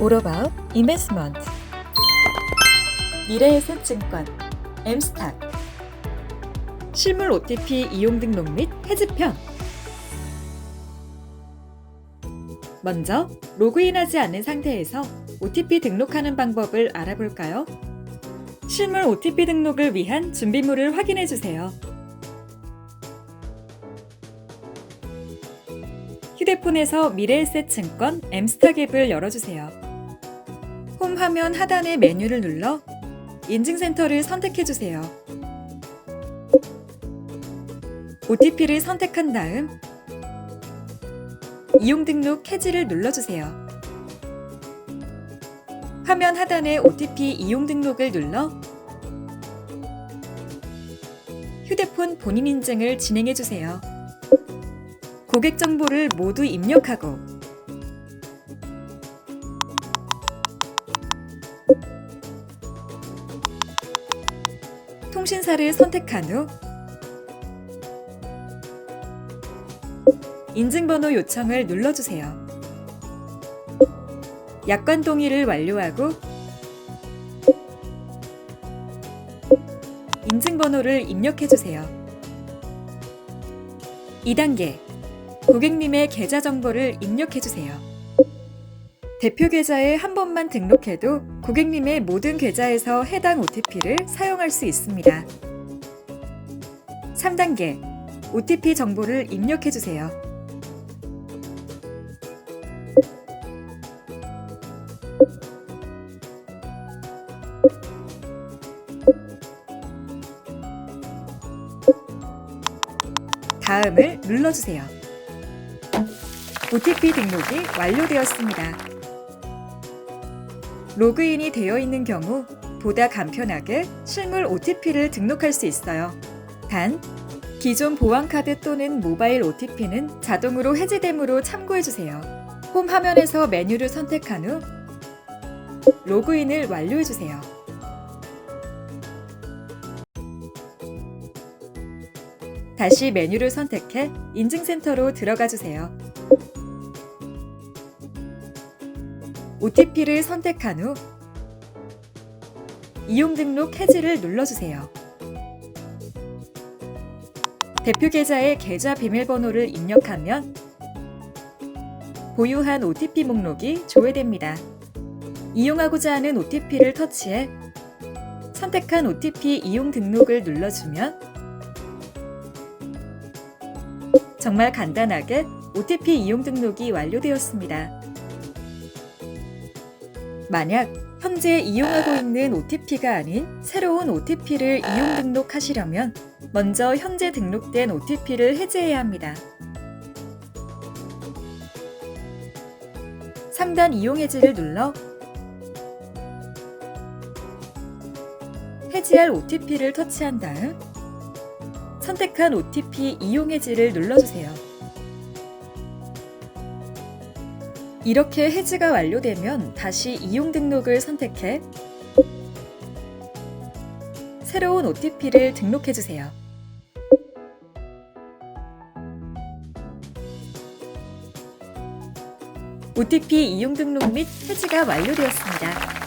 오로바우 이메스먼트 미래에셋 증권 엠스탁 실물 OTP 이용 등록 및 해지편 먼저 로그인하지 않은 상태에서 OTP 등록하는 방법을 알아볼까요? 실물 OTP 등록을 위한 준비물을 확인해 주세요. 휴대폰에서 미래에셋증권 엠스탁 앱을 열어주세요. 홈 화면 하단의 메뉴를 눌러 인증센터를 선택해주세요. OTP를 선택한 다음 이용 등록 해지를 눌러주세요. 화면 하단의 OTP 이용 등록을 눌러 휴대폰 본인 인증을 진행해주세요. 고객 정보를 모두 입력하고 통신사를 선택한 후 인증번호 요청을 눌러주세요. 약관 동의를 완료하고 인증번호를 입력해주세요. 2단계 고객님의 계좌 정보를 입력해주세요. 대표 계좌에 한 번만 등록해도 고객님의 모든 계좌에서 해당 OTP를 사용할 수 있습니다. 3단계 OTP 정보를 입력해주세요. 다음을 눌러주세요. OTP 등록이 완료되었습니다. 로그인이 되어 있는 경우 보다 간편하게 실물 OTP를 등록할 수 있어요. 단, 기존 보안카드 또는 모바일 OTP는 자동으로 해지되므로 참고해주세요. 홈 화면에서 메뉴를 선택한 후 로그인을 완료해주세요. 다시 메뉴를 선택해 인증센터로 들어가 주세요. OTP를 선택한 후 이용 등록 해지를 눌러주세요. 대표 계좌의 계좌 비밀번호를 입력하면 보유한 OTP 목록이 조회됩니다. 이용하고자 하는 OTP를 터치해 선택한 OTP 이용 등록을 눌러주면 정말 간단하게 OTP 이용 등록이 완료되었습니다. 만약 현재 이용하고 있는 OTP가 아닌 새로운 OTP를 이용 등록하시려면 먼저 현재 등록된 OTP를 해제해야 합니다. 상단 이용 해지를 눌러 해지할 OTP를 터치한 다음 선택한 OTP 이용 해지를 눌러주세요. 이렇게 해지가 완료되면 다시 이용 등록을 선택해 새로운 OTP를 등록해주세요. OTP 이용 등록 및 해지가 완료되었습니다.